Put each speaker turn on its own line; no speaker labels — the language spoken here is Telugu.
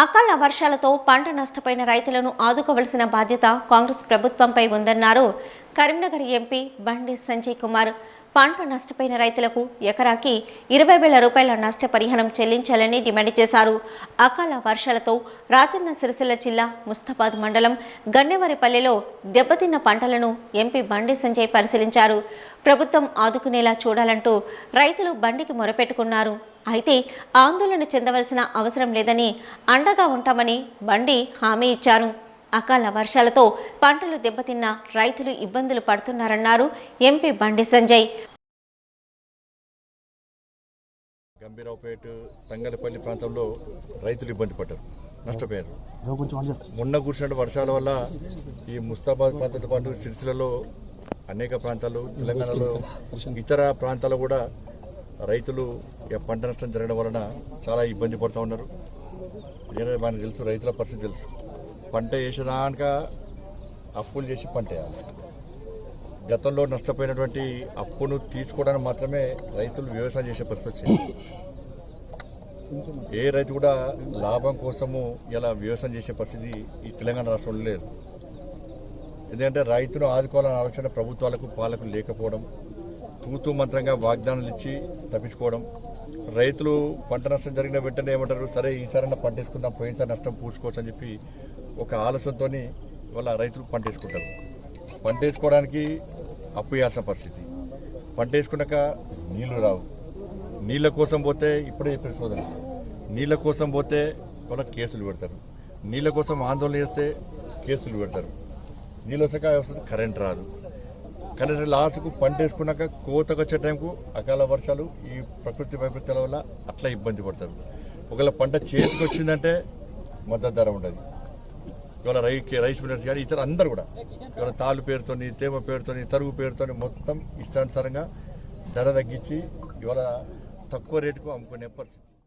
అకాల వర్షాలతో పంట నష్టపోయిన రైతులను ఆదుకోవలసిన బాధ్యత కాంగ్రెస్ ప్రభుత్వంపై ఉందన్నారు కరీంనగర్ ఎంపీ బండి సంజయ్ కుమార్. పంట నష్టపోయిన రైతులకు ఎకరాకి ఇరవై వేల రూపాయల నష్టపరిహారం చెల్లించాలని డిమాండ్ చేశారు. అకాల వర్షాలతో రాజన్న సిరిసిల్ల జిల్లా ముస్తాబాద్ మండలం గన్నెవరిపల్లెలో దెబ్బతిన్న పంటలను ఎంపీ బండి సంజయ్ పరిశీలించారు. ప్రభుత్వం ఆదుకునేలా చూడాలంటూ రైతులు బండికి మొరపెట్టుకున్నారు. అయితే ఆందోళన చెందవలసిన అవసరం లేదని అండగా ఉంటామని బండి హామీ ఇచ్చారు. అకాల వర్షాలతో పంటలు దెబ్బతిన్న రైతులు ఇబ్బందులు పడుతున్నారన్నారు ఎంపీ బండి సంజయ్.
గంభీరావుపేట తంగలపల్లి ప్రాంతంలో రైతులు ఇబ్బంది పడ్డారు. నష్టపోయారు. మొన్న కురిసిన వర్షాల వల్ల ఈ ముస్తాబాద్ ప్రాంతంతో పాటు సిరిసిల్లలో అనేక ప్రాంతాలు తెలంగాణలో ఇతర ప్రాంతాల్లో కూడా రైతులు పంట నష్టం జరగడం వలన చాలా ఇబ్బంది పడుతూ ఉన్నారు. ఏదైనా మనకు తెలుసు రైతుల పరిస్థితి తెలుసు. పంట వేసేదాక అప్పులు చేసి పంట వేయాలి. గతంలో నష్టపోయినటువంటి అప్పును తీర్చుకోవడానికి మాత్రమే రైతులు వ్యవసాయం చేసే పరిస్థితి వచ్చింది. ఏ రైతు కూడా లాభం కోసము ఇలా వ్యవసాయం చేసే పరిస్థితి ఈ తెలంగాణ రాష్ట్రంలో లేదు. ఎందుకంటే రైతును ఆదుకోవాలనే ఆలోచన ప్రభుత్వాలకు పాలకు లేకపోవడం తూతూ మంత్రంగా వాగ్దానాలు ఇచ్చి తప్పించుకోవడం. రైతులు పంట నష్టం జరిగిన వెంటనే ఏమంటారు? సరే ఈసారైనా పంట వేసుకుందాం పోయినసారి నష్టం పూడ్చుకోవచ్చు అని చెప్పి ఒక ఆలోచనతో ఇవాళ రైతులు పంట వేసుకుంటారు. పంట వేసుకోవడానికి అప్పు చేయాల్సిన పరిస్థితి. పంట వేసుకున్నాక నీళ్ళు రావు. నీళ్ళ కోసం పోతే ఇప్పుడే పరిశోధన. నీళ్ళ కోసం పోతే వాళ్ళకి కేసులు పెడతారు. నీళ్ళ కోసం ఆందోళన చేస్తే కేసులు పెడతారు. నీళ్ళు వచ్చాక వస్తుంది కరెంట్ రాదు. కనీసం లాస్ట్కు పంట వేసుకున్నాక కోతకు వచ్చే టైంకు అకాల వర్షాలు ఈ ప్రకృతి వైపరీత్యాల వల్ల అట్లా ఇబ్బంది పడతారు. ఒకవేళ పంట చేతికి వచ్చిందంటే మద్దతు ధర ఉండదు. ఇవాళ రై రైస్ మిల్లర్స్ కానీ ఇతర అందరు కూడా ఇవాళ తాళ్ళు పేరుతోని తేమ పేరుతోని తరుగు పేరుతోని మొత్తం ఇష్టానుసారంగా ధర తగ్గించి ఇవాళ తక్కువ రేటుకు అమ్ముకునే పరిస్థితి.